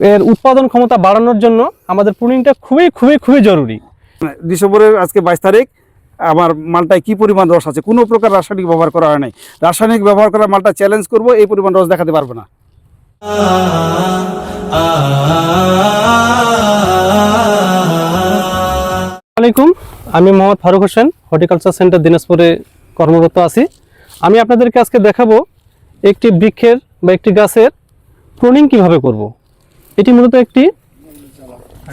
এর উৎপাদন ক্ষমতা বাড়ানোর জন্য আমাদের প্রুনিংটা খুবই খুবই খুবই জরুরি। ডিসেম্বরের আজকে বাইশ তারিখ আমার মালটায় কি পরিমাণ রস আছে? কোনো প্রকার রাসায়নিক ব্যবহার করা হয় নাই। রাসায়নিক ব্যবহার করা মালটা চ্যালেঞ্জ করব এই পরিমাণ রস দেখাতে পারবে না। আলাইকুম আমি মোহাম্মদ ফারুক হোসেন হর্টিকালচার সেন্টার দিনাজপুরে কর্মরত আছি। আমি আপনাদেরকে আজকে দেখাবো একটি বৃক্ষের বা একটি গাছের প্রুনিং কীভাবে করব। এটি মূলত একটি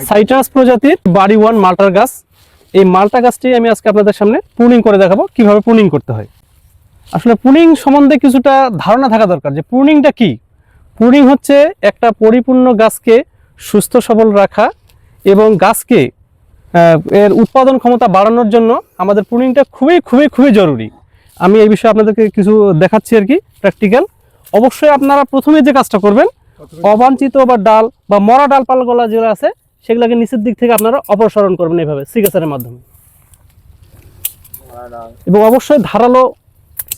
সাইট্রাস প্রজাতির বাড়ি ওয়ান মাল্টার গাছ। এই মাল্টা গাছটি আমি আজকে আপনাদের সামনে প্রুনিং করে দেখাবো, কীভাবে প্রুনিং করতে হয়। আসলে প্রুনিং সম্বন্ধে কিছুটা ধারণা থাকা দরকার যে প্রুনিংটা কি। প্রুনিং হচ্ছে একটা পরিপূর্ণ গাছকে সুস্থ সবল রাখা এবং গাছকে এর উৎপাদন ক্ষমতা বাড়ানোর জন্য আমাদের প্রুনিংটা খুবই খুবই খুবই জরুরি। আমি এই বিষয়ে আপনাদেরকে কিছু দেখাচ্ছি আর কি প্র্যাকটিক্যাল অবশ্যই আপনারা প্রথমে যে কাজটা করবেন অবাঞ্ছিত বা ডাল বা মরা ডালপালাগুলো যেগুলো আছে সেগুলোকে নিচের দিক থেকে আপনারা অপসারণ করবেন এইভাবে সিগাসারের মাধ্যমে। এবং অবশ্যই ধারালো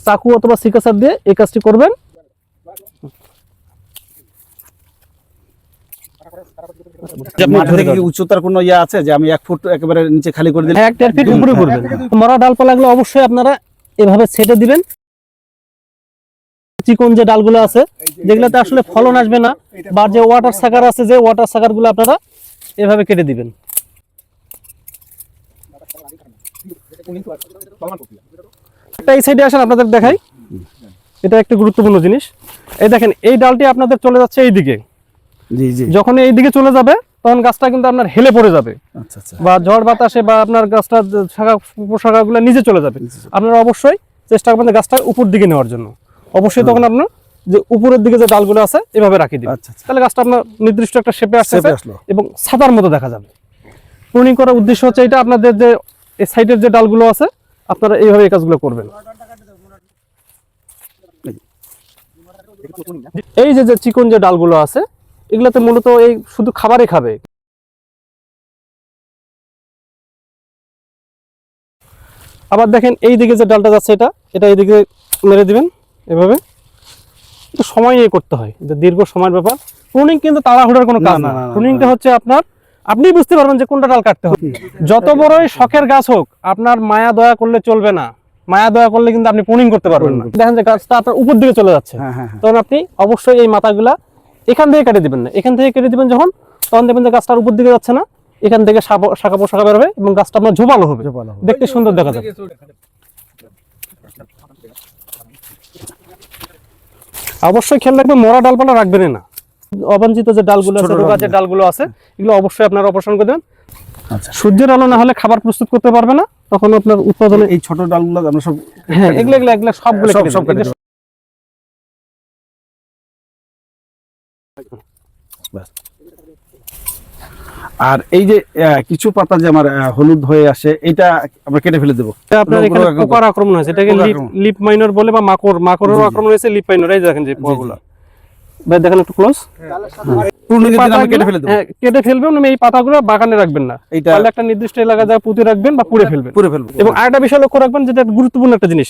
চাকু অথবা সিকাসার দিয়ে এই কাজটি করবেন। মাটি উচ্চতার কোনো ইয়ে আছে যে আমি এক ফুট একেবারে নিচে খালি করে দিলাম এক দেড় ফিট উপরে করবেন। মরা ডালপালাগুলো অবশ্যই আপনারা এভাবে ছেটে দিবেন। চিকন যে ডালগুলো আছে যেগুলোতে আসলে ফলন আসবে না বা যে ওয়াটার সাকার আছে যে ওয়াটার সাকারগুলো আপনারা এভাবে কেটে দিবেন। এই সাইডে আসেন আপনাদের দেখাই। এটা একটা গুরুত্বপূর্ণ জিনিস। এই দেখেন এই ডালটি আপনাদের চলে যাচ্ছে এই দিকে যখন এই দিকে চলে যাবে তখন গাছটা কিন্তু আপনার হেলে পড়ে যাবে। আচ্ছা আচ্ছা। বা ঝড় বাতাসে বা আপনার গাছটা শাখা উপশাখাগুলো নিচে চলে যাবে। আপনারা অবশ্যই চেষ্টা করবেন গাছটা উপর দিকে নেওয়ার জন্য। অবশ্যই তখন আপনার যে উপরের দিকে যে ডালগুলো আছে এভাবে রাখি দিবেন। আচ্ছা আচ্ছা। তাহলে গাছটা আপনার নির্দিষ্ট একটা শেপে আসছে এবং সাদার মতো দেখা যাবে। প্রুনিং করার উদ্দেশ্য হচ্ছে এটা আপনাদের যে এই সাইডের যে ডালগুলো আছে আপনারা এইভাবে এই কাজগুলো করবেন। এই যে যে চিকন যে ডালগুলো আছে এগুলোতে মূলত এই শুধু খাবারই খাবে। আবার দেখেন এই দিকে যে ডালটা যাচ্ছে এটা এটা এইদিকে মেরে দিবেন। এভাবে একটু সময় নিয়ে করতে হয়। এটা দীর্ঘ সময়ের ব্যাপার। প্রুনিং কিন্তু তাড়াহুড়োর কোনো কাজ না, প্রুনিংটা হচ্ছে আপনার আপনি বুঝতে পারবেন যে কোনটা ডাল কাটতে হবে। যত বড়ই শখের গাছ হোক আপনার মায়া দয়া করলে চলবে না। মায়া দয়া করলে কিন্তু আপনি প্রুনিং করতে পারবেন না। দেখেন যে গাছটা আপনার উপর দিকে চলে যাচ্ছে। হ্যাঁ হ্যাঁ হ্যাঁ। তখন আপনি অবশ্যই এই মাথাগুলা এখান থেকে কেটে দিবেন না। এখান থেকে কেটে দিবেন যখন তখন দেখবেন যে গাছটার উপর দিকে যাচ্ছে না। এখান থেকে শাখা- শাখা পোশাখা বেরোবে এবং গাছটা আপনার ঝোপালো হবে। দেখতে সুন্দর দেখা যাবে। অবশ্যই খেয়াল রাখবেন মরা ডালপালা রাখবেন না। অবাঞ্চিত যে ডালগুলো আছে রোগা যে ডালগুলো। আছে এগুলো অবশ্যই আপনারা অপসারণ করে দেবেন। আচ্ছা। সূর্যের আলো না হলে খাবার প্রস্তুত করতে পারবে না তখন আপনার উৎপাদনে এই ছোট ডালগুলো আমরা সব হ্যাঁ এগুলো এগুলো এগুলো সবগুলো সব কেটে সব দিন। কেটে এগুলো দেবো। ব্যাস। আর এই যে আহ, কিছু পাতা যে আমার আহ, হলুদ হয়ে আসে এটা আমরা কেটে ফেলে দেবো। আপনার এখানে পোকার আক্রমণ। হয়েছে। এটাকে লিপ লিপ মাইনর বলে বা মাকড় মাকড়ের। আক্রমণ হয়েছে লিপ মাইনর এই দেখেন যে পোকাগুলো। দেখেন একটু ক্লোজ কেটে হ্যাঁ কেটে ফেলবেন এই পাতাগুলো বাগানে রাখবেন না। এইটা একটা নির্দিষ্ট এলাকা যা পুঁতে রাখবেন বা পুড়ে ফেলবেন। পুরো ফেলব। এবং আরেকটা বিষয় লক্ষ্য রাখবেন যেটা গুরুত্বপূর্ণ একটা জিনিস।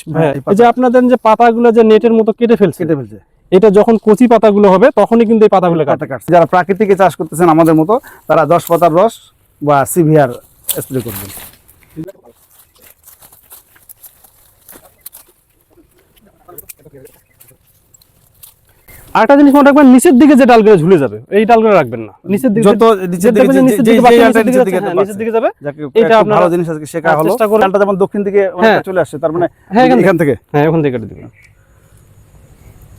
এই যে আপনাদের যে পাতাগুলো যে নেটের মতো কেটে ফেলছে কেটে ফেলছে। এটা যখন কচি পাতাগুলো হবে তখনই কিন্তু এই পাতাগুলো কাটে কাটা কাটছে। যারা প্রাকৃতিকে চাষ করতেছেন আমাদের মতো তারা দশ পাতার রস বা সিভিয়ার স্প্রে করবেন। আরেকটা জিনিস মনে রাখবেন নিচের দিকে যে ডালগুলো ঝুলে যাবে এই ডালগুলো রাখবেন না। নিচের দিকে যত নিচের দিকে যে নিচের দিকে দিকে হ্যাঁ, দিকে যাবে। এটা আপনারা- ভালো জিনিস আজকে শেখা হ্যাঁ, হলো চেষ্টা করুন। ডালটা যেমন দক্ষিণ দিকে হ্যাঁ। চলে আসছে তার মানে হ্যাঁ, এখান এখান থেকে। হ্যাঁ ওখান থেকে কেটে দিবেন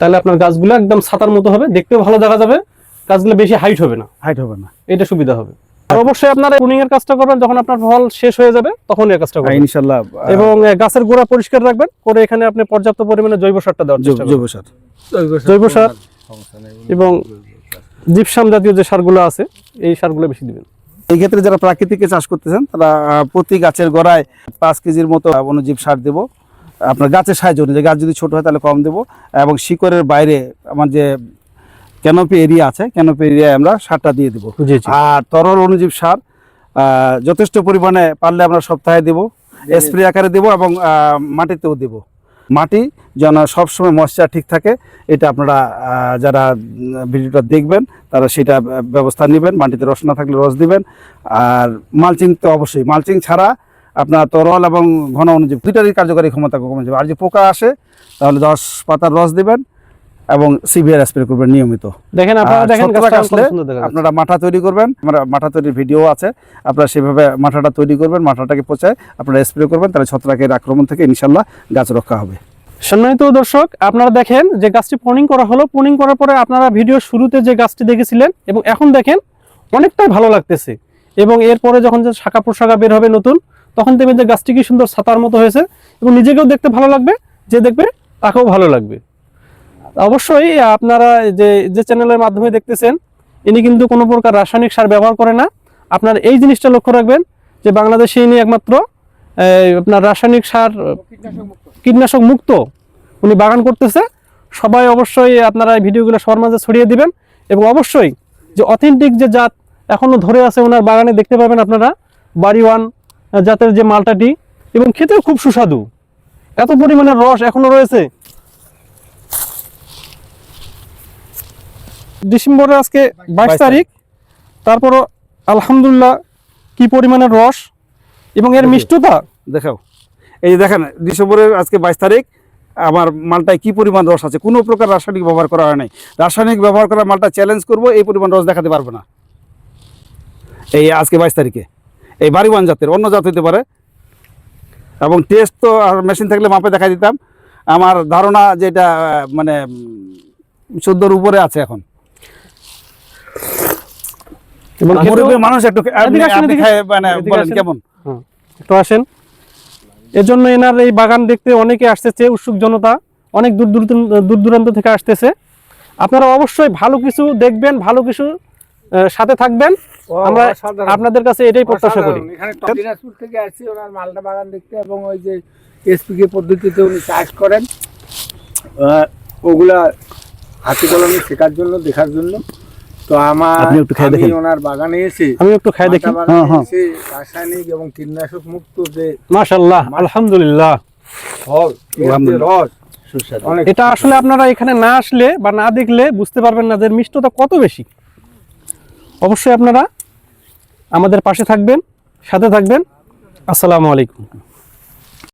তাহলে আপনার গাছগুলো একদম ছাতার মতো হবে দেখতেও ভালো দেখা যাবে গাছগুলো বেশি হাইট হবে না। হাইট হবে না। এটা সুবিধা হবে। আর অবশ্যই আপনারা প্রুনিং এর কাজটা করবেন যখন আপনার ফল শেষ হয়ে যাবে তখন এই কাজটা করবেন। ইনশাল্লাহ এবং গাছের গোড়া পরিষ্কার রাখবেন করে এখানে আপনি পর্যাপ্ত পরিমাণে জৈব সারটা দেওয়ার চেষ্টা করবেন। জৈব সার। জৈব সার। এবং জিপসাম জাতীয় যে সারগুলো আছে এই সারগুলো বেশি দিবেন। এই ক্ষেত্রে যারা প্রাকৃতিকে চাষ করতেছেন তারা প্রতি গাছের গোড়ায় পাঁচ কেজির মতো অনুজীব সার দেব। আপনার গাছের সাহায্য অনুযায়ী গাছ যদি ছোট হয় তাহলে কম দেব। এবং শিকড়ের বাইরে আমার যে ক্যানোপি এরিয়া আছে ক্যানোপি এরিয়ায় আমরা সারটা দিয়ে দেবো। আর তরল অনুজীব সার যথেষ্ট পরিমাণে পারলে আমরা সপ্তাহে দেব স্প্রে আকারে দেব এবং মাটিতেও দেব। মাটি, যেন সবসময় ময়শ্চার ঠিক থাকে। এটা আপনারা যারা ভিডিওটা দেখবেন, তারা সেটা ব্যবস্থা নেবেন। মাটিতে রস না থাকলে রস দিবেন। আর মালচিং তো অবশ্যই। মালচিং ছাড়া আপনার তরল এবং ঘন অনুযায়ী দুইটারই কার্যকারী ক্ষমতা কমে যাবে। আর যে পোকা আসে, তাহলে দশ পাতার রস দিবেন। এবং সিভিয়ার স্প্রে করবেন নিয়মিত। দেখেন আপনারা দেখেন আপনারা মাঠা তৈরি করবেন আমরা মাঠা তৈরির ভিডিও আছে আপনারা সেভাবে মাঠাটা তৈরি করবেন মাঠাটাকে পচায় আপনারা স্প্রে করবেন তাহলে ছত্রাকের আক্রমণ থেকে ইনশাল্লাহ গাছ রক্ষা হবে। সম্মানিত দর্শক আপনারা দেখেন যে গাছটি পোনিং করা হলো পোনিং করার পরে আপনারা ভিডিও শুরুতে যে গাছটি দেখেছিলেন এবং এখন দেখেন অনেকটাই ভালো লাগতেছে। এবং এরপরে যখন যে শাখা প্রশাখা বের হবে নতুন তখন দেখবেন যে গাছটি কি সুন্দর ছাতার মতো হয়েছে এবং নিজেকেও দেখতে ভালো লাগবে যে দেখবে তাকেও ভালো লাগবে। অবশ্যই আপনারা যে যে চ্যানেলের মাধ্যমে দেখতেছেন, ইনি কিন্তু কোনো প্রকার রাসায়নিক সার ব্যবহার করে না। আপনার এই জিনিসটা লক্ষ্য রাখবেন যে, বাংলাদেশে ইনি একমাত্র আপনার রাসায়নিক সার, কীটনাশক মুক্ত উনি বাগান করতেছে। সবাই অবশ্যই আপনারা এই ভিডিওগুলো সবার মাঝে ছড়িয়ে দিবেন এবং অবশ্যই যে অথেন্টিক যে জাত এখনও ধরে আছে ওনার বাগানে দেখতে পাবেন আপনারা বাড়ি ওয়ান জাতের যে মালটাটি, এবং খেতেও খুব সুস্বাদু। এত পরিমাণে রস এখনও রয়েছে। ডিসেম্বরের আজকে বাইশ তারিখ। তারপরও আলহামদুলিল্লাহ কি পরিমাণের রস এবং এর মিষ্টতা? দেখাও এই যে দেখেন ডিসেম্বরের আজকে বাইশ তারিখ আমার মালটায় কি পরিমাণ রস আছে? কোনো প্রকার রাসায়নিক ব্যবহার করা হয় নাই। রাসায়নিক ব্যবহার করা মালটা চ্যালেঞ্জ করব এই পরিমাণ রস দেখাতে পারবে না। এই আজকে বাইশ তারিখে। এই বাড়িওয়ান জাতের অন্য জাত হতে পারে। এবং টেস্ট তো আর মেশিন থাকলে মাপে দেখা দিতাম। আমার ধারণা যে এটা মানে চোদ্দোর উপরে আছে এখন। এবং মানুষ একটু মানে। কেমন? হ্যাঁ, একটু আসেন। এজন্য এনার এই বাগান দেখতে অনেকে আসতেছে উৎসুক জনতা অনেক দূর দূর দূর দূরান্ত থেকে আসতেছে। আপনারা অবশ্যই ভালো কিছু দেখবেন ভালো কিছু সাথে থাকবেন। আমরা আপনাদের কাছে এটাই প্রত্যাশা করি। দিনাজপুর থেকে আসছি ওনার মালটা বাগান দেখতে এবং ওই যে এসপিকে পদ্ধতিতে উনি চাষ করেন। আহ, ওগুলা হাতি কলমে শেখার জন্য দেখার জন্য। তো আমার আপনি একটু খেয়ে দেখেন। ওনার বাগানে এসে আমি একটু খাই দেখি হ্যাঁ, হ্যাঁ। রাসায়নিক এবং কীটনাশক মুক্ত যে আলহামদুলিল্লাহ ফল। রস এটা আসলে আপনারা এখানে না আসলে বা না দেখলে বুঝতে পারবেন না যে মিষ্টতা কত বেশি অবশ্যই আপনারা আমাদের পাশে থাকবেন সাথে থাকবেন আসসালামু আলাইকুম